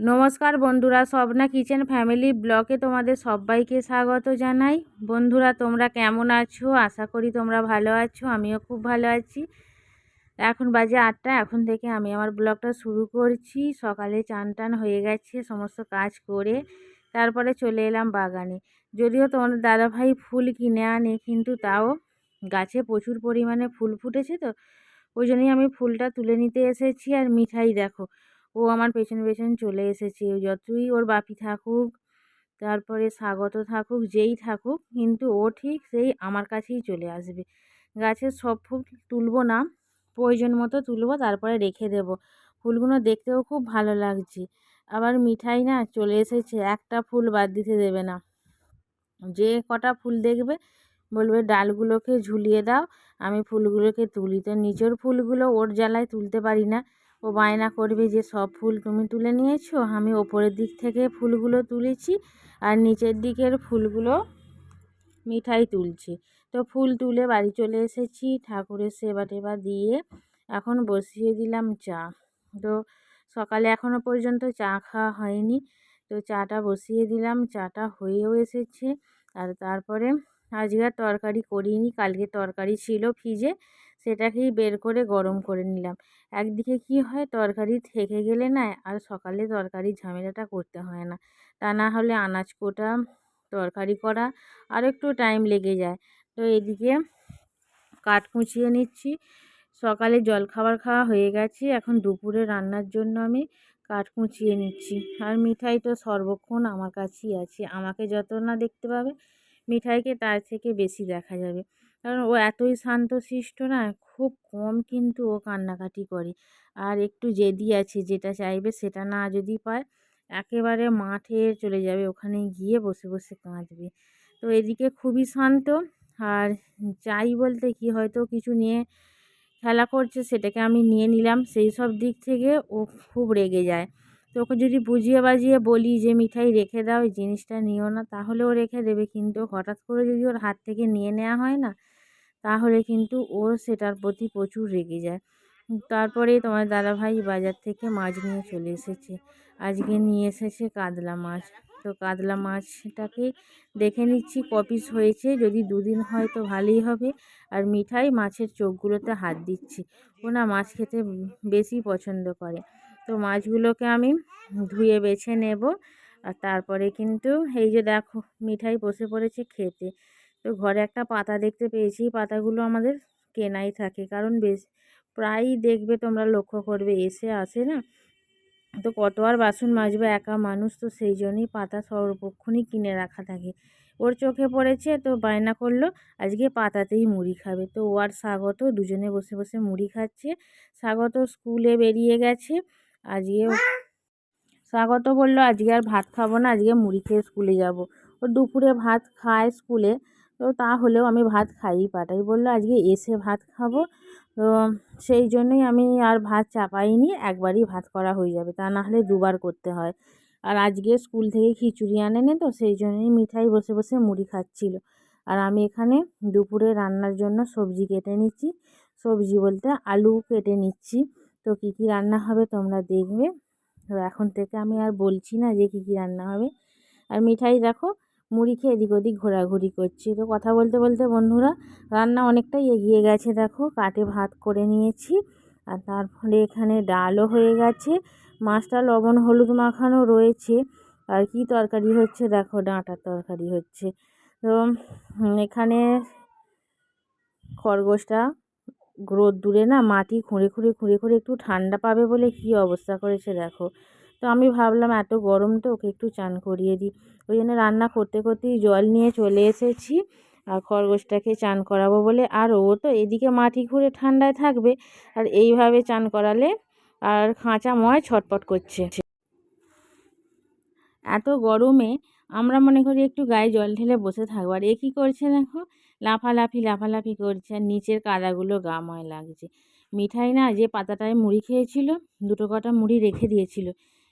নমস্কার বন্ধুরা, Swapna kitchen family ব্লকে তোমাদের সবাইকে স্বাগত জানাই। বন্ধুরা, তোমরা কেমন আছো? আশা করি তোমরা ভালো আছো, আমিও খুব ভালো আছি। এখন বাজে আটটা, এখন থেকে আমি আমার ব্লগটা শুরু করছি। সকালে চান টান হয়ে গেছে, সমস্ত কাজ করে তারপরে চলে এলাম বাগানে। যদিও তোমাদের দাদাভাই ফুল কিনে আনে, কিন্তু তাও গাছে প্রচুর পরিমাণে ফুল ফুটেছে তো, ওই জন্যই আমি ফুলটা তুলে নিতে এসেছি। আর মিঠাই দেখো ও আমার পেছন পেছন চলে এসেছে। যতই ওর বাপি থাকুক, তারপরে স্বাগত থাকুক, যেই থাকুক, কিন্তু ও ঠিক সেই আমার কাছেই চলে আসবে। গাছের সব ফুল তুলবো না, প্রয়োজন মতো তুলবো, তারপরে রেখে দেব। ফুলগুলো দেখতেও খুব ভালো লাগছে। আবার মিঠাই না, চলে এসেছে, একটা ফুল বাদ দিতে দেবে না। যে কটা ফুল দেখবে, বলবে, ডালগুলোকে ঝুলিয়ে দাও, আমি ফুলগুলোকে তুলি। তো নিচের ফুলগুলো ওর জ্বালায় তুলতে পারি না। ও বায়না করবে যে, সব ফুল তুমি তুলে নিয়েছো, আমি ওপরের দিক থেকে ফুলগুলো তুলেছি আর নিচের দিকের ফুলগুলো মিঠাই তুলছি। তো ফুল তুলে বাড়ি চলে এসেছি, ঠাকুরের সেবা টেবা দিয়ে এখন বসিয়ে দিলাম চা। তো সকালে এখনও পর্যন্ত চা খাওয়া হয়নি, তো চাটা বসিয়ে দিলাম, চাটা হয়েও এসেছে। আর তারপরে আজকে তরকারি করিনি, কালকে তরকারি ছিল ফ্রিজে সেটাকেই বের করে গরম করে নিলাম। একদিকে কি হয়, তরকারি থেকে গেলে না আর সকালে তরকারির ঝামেলাটা করতে হয় না। তা না হলে আনাজ কোটা, তরকারি করা আর একটু টাইম লেগে যায়। তো এদিকে কাঠ কুচিয়ে নিচ্ছি। সকালে জলখাবার খাওয়া হয়ে গেছে। এখন দুপুরে রান্নার জন্য আমি কাঠ কুচিয়ে নিচ্ছি। আর মিঠাই তো সর্বক্ষণ আমার কাছেই আছে। আমাকে যত না দেখতে পাবে, মিঠাইকে তার থেকে বেশি দেখা যাবে। কারণ ও এতই শান্তশিষ্ট না, খুব কম কিন্তু ও কান্নাকাটি করে। আর একটু জেদি আছে, যেটা চাইবে সেটা না যদি পায়, একেবারে মাঠে চলে যাবে, ওখানে গিয়ে বসে বসে কাঁদবে। তো এদিকে খুবই শান্ত, আর চাই বলতে কি হয়তো কিছু নিয়ে খেলা করছে সেটাকে আমি নিয়ে নিলাম, সেই সব দিক থেকে ও খুব রেগে যায়। তো ওকে যদি বুঝিয়ে বাজিয়ে বলি যে, মিঠাই রেখে দাও, এই জিনিসটা নিও না, তাহলে ও রেখে দেবে। কিন্তু হঠাৎ করে যদি ওর হাত থেকে নিয়ে নেওয়া হয় না তাহলে কিন্তু ও সেটার প্রতি প্রচুর রেগে যায়। তারপরে তোমার দাদাভাই বাজার থেকে মাছ নিয়ে চলে এসেছে। আজকে নিয়ে এসেছে কাতলা মাছ। তো কাতলা মাছটাকে দেখে নিচ্ছি কপিস হয়েছে। যদি দুদিন হয় তো ভালোই হবে। আর মিঠাই মাছের চোখগুলোতে হাত দিচ্ছি। ও না মাছ খেতে বেশি পছন্দ করে। তো মাছগুলোকে আমি ধুয়ে বেছে নেব। আর তারপরে কিন্তু এই যে দেখো, মিঠাই বসে পড়েছে খেতে। তো ঘরে একটা পাতা দেখতে পেয়েছি। পাতাগুলো আমাদের কেনাই থাকে। কারণ বেশ, প্রায়ই দেখবে তোমরা লক্ষ্য করবে, এসে আসে না? তো কত আর বাসন মাজবে একা মানুষ? তো সেই জন্যই পাতা সর্বক্ষণই কিনে রাখা থাকে। ওর চোখে পড়েছে, তো বায়না করল, আজকে পাতাতেই মুড়ি খাবে। তো ও আর স্বাগত, দুজনে বসে বসে মুড়ি খাচ্ছে। স্বাগত, স্কুলে বেরিয়ে গেছে। আজকে স্বাগত বলল, আজকে আর ভাত খাব না, আজকে মুড়ি খেয়ে স্কুলে যাব। ও দুপুরে ভাত খায় স্কুলে। তো তাহলেও আমি ভাত খাইই পাঠাই বলল, আজকে এসে ভাত খাব। তো সেই জন্যই আমি আর ভাত চাপাইনি, একবারই ভাত করা হয়ে যাবে। তা না হলে দুবার করতে হয়। আর আজকে স্কুল থেকে খিচুড়ি আনেনি তো, সেই জন্যই মিঠাই বসে বসে মুড়ি খাচ্ছিল। আর আমি এখানে দুপুরে রান্নার জন্য সবজি কেটে নিচ্ছি। সবজি বলতে আলু কেটে নিচ্ছি। তো কী কী রান্না হবে তোমরা দেখবে। তো এখন থেকে আমি আর বলছি না যে কী কী রান্না হবে। আর মিঠাই দেখো মুড়ি খেয়ে এদিক ওদিক ঘোরাঘুরি করছি। তো কথা বলতে বলতে বন্ধুরা, রান্না অনেকটাই এগিয়ে গেছে দেখো, কাটে ভাত করে নিয়েছি। আর তারপরে এখানে ডালও হয়ে গেছে, মাছটা লবণ, হলুদ মাখানো রয়েছে। আর কি তরকারি হচ্ছে দেখো, ডাঁটার তরকারি হচ্ছে। তো এখানে খরগোশটা রোদ্দুরে না, মাটি খুঁড়ে খুঁড়ে খুঁড়ে খুঁড়ে একটু ঠান্ডা পাবে বলে কী অবস্থা করেছে দেখো। তো আমি ভাবলাম এত গরম তো ওকে একটু চান করিয়ে দিই। ওই জন্য রান্না করতে করতেই জল নিয়ে চলে এসেছি। আর খরগোশটাকে চান করাবো বলে। আর ও তো এদিকে মাটি ঘুরে ঠান্ডায় থাকবে। আর এইভাবে চান করালে আর খাঁচা ময় ছটপট করছে। এত গরমে আমরা মনে করি একটু গায়ে জল ঢেলে বসে থাকব। আর এ কী করছে দেখো? লাফালাফি লাফালাফি করছে। আর নিচের কাদাগুলো গা ময় লাগছে। মিঠাই না যে পাতাটায় মুড়ি খেয়েছিল, দুটো কটা মুড়ি রেখে দিয়েছিল।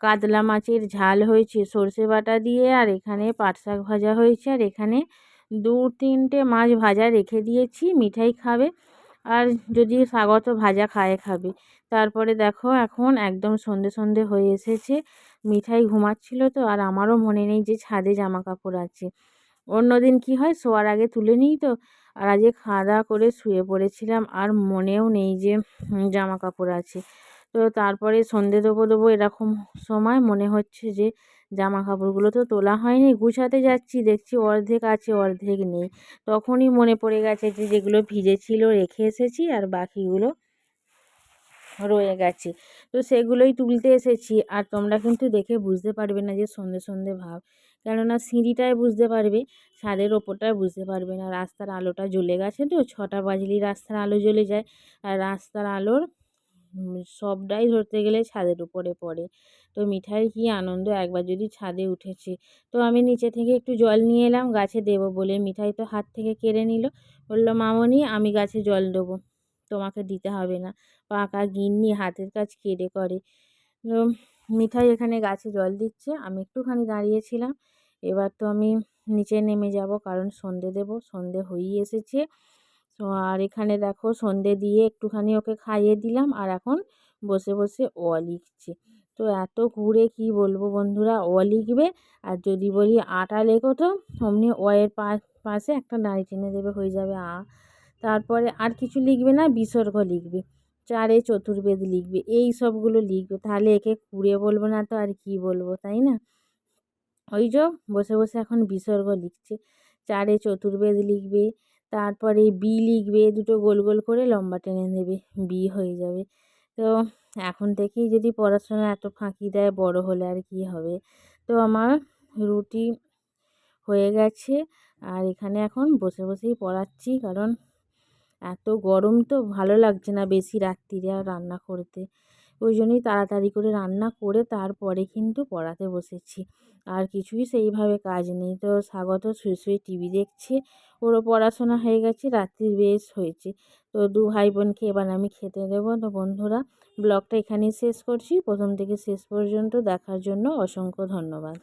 কাতলা মাছের ঝাল হয়েছে, সর্ষে বাটা দিয়ে, আর এখানে পাট শাক ভাজা হয়েছে, আর এখানে দু, তিনটে মাছ ভাজা রেখে দিয়েছি, মিঠাই খাবে, আর যদি স্বাগত ভাজা খায় খাবে। তারপরে দেখো এখন একদম সন্ধে সন্ধে হয়ে এসেছে, মিঠাই ঘুমাচ্ছিল তো, আর আমারও মনে নেই যে ছাদে জামা কাপড় আছে। অন্য দিন কী হয়, শোয়ার আগে তুলে নিই তো, আর আজকে খাওয়া দাওয়া করে শুয়ে পড়েছিলাম, আর মনেও নেই যে জামা কাপড় আছে। তো তারপরে সন্ধে দেবো দেবো এরকম সময় মনে হচ্ছে যে জামা কাপড়গুলো তো তোলা হয়নি, গুছাতে যাচ্ছি, দেখছি অর্ধেক আছে, অর্ধেক নেই। তখনই মনে পড়ে গেছে যে যেগুলো ভিজেছিল রেখে এসেছি আর বাকিগুলো রয়ে গেছে। তো সেগুলোই তুলতে এসেছি আর তোমরা কিন্তু দেখে বুঝতে পারবে না যে সন্ধে সন্ধে ভাব। কেননা সিঁড়িটায় বুঝতে পারবে, ছাদের ওপরটায় বুঝতে পারবে না। রাস্তার আলোটা জ্বলে গেছে তো, ছটা বাজলেই রাস্তার আলো জ্বলে যায়। আর রাস্তার আলোর সবটাই ধরতে গেলে ছাদের উপরে পড়ে। তো মিঠাইয়ের কী আনন্দ? একবার যদি ছাদে উঠেছে। তো আমি নিচে থেকে একটু জল নিয়ে এলাম, গাছে দেবো বলে মিঠাই তো হাত থেকে কেড়ে নিল। বলল, মামনি, আমি গাছে জল দেবো। তোমাকে দিতে হবে না। পাকা গিন্নি হাতের কাজ কেড়ে করে। তো মিঠাই এখানে গাছে জল দিচ্ছে। আমি একটুখানি দাঁড়িয়েছিলাম। এবার তো আমি নিচে নেমে যাব, কারণ সন্ধে দেবো। সন্ধে হয়েই এসেছে। আর এখানে দেখো সন্ধে দিয়ে একটুখানি ওকে খাইয়ে দিলাম আর এখন বসে বসে অ লিখছে। তো এত ঘুরে কি বলব বন্ধুরা, অ লিখবে আর যদি বলি আটা লেখো তো অমনি অ এর পাশে একটা দাঁড়ি টেনে দেবে হয়ে যাবে আ। তারপরে আর কিছু লিখবে না, বিসর্গ লিখবে, চারে চতুর্বেদ লিখবে, এই সবগুলো লিখবে। তাহলে একে কুড়ে বলব না তো আর কি বলব, তাই না? ওই যে বসে বসে এখন বিসর্গ লিখছে, চারে চতুর্বেদ লিখবে তারপরে বি লিখবে, দুটো গোল গোল করে লম্বা টেনে নেবে বি হয়ে যাবে। তো এখন থেকেই যদি পড়াশোনা এত ফাঁকি দেয়, বড় হলে আর কি হবে? তো আমার রুটি হয়ে গেছে, আর এখানে এখন বসে বসেই পড়াচ্ছি, কারণ এত গরম তো ভালো লাগছে না বেশি রাত্রিরে আর রান্না করতে। ওই জন্যই তাড়াতাড়ি করে রান্না করে তারপরে কিন্তু পড়াতে বসেছি। আর কিছুই সেইভাবে কাজ নেই। তো স্বাগত, শুয়ে শুয়ে টিভি দেখছে। ওরও পড়াশোনা হয়ে গেছে, রাত্রির বেশ হয়েছে। তো দু ভাই বোনকে এবার আমি খেতে দেবো। তো বন্ধুরা, ব্লগটা এখানেই শেষ করছি। প্রথম থেকে শেষ পর্যন্ত দেখার জন্য অসংখ্য ধন্যবাদ।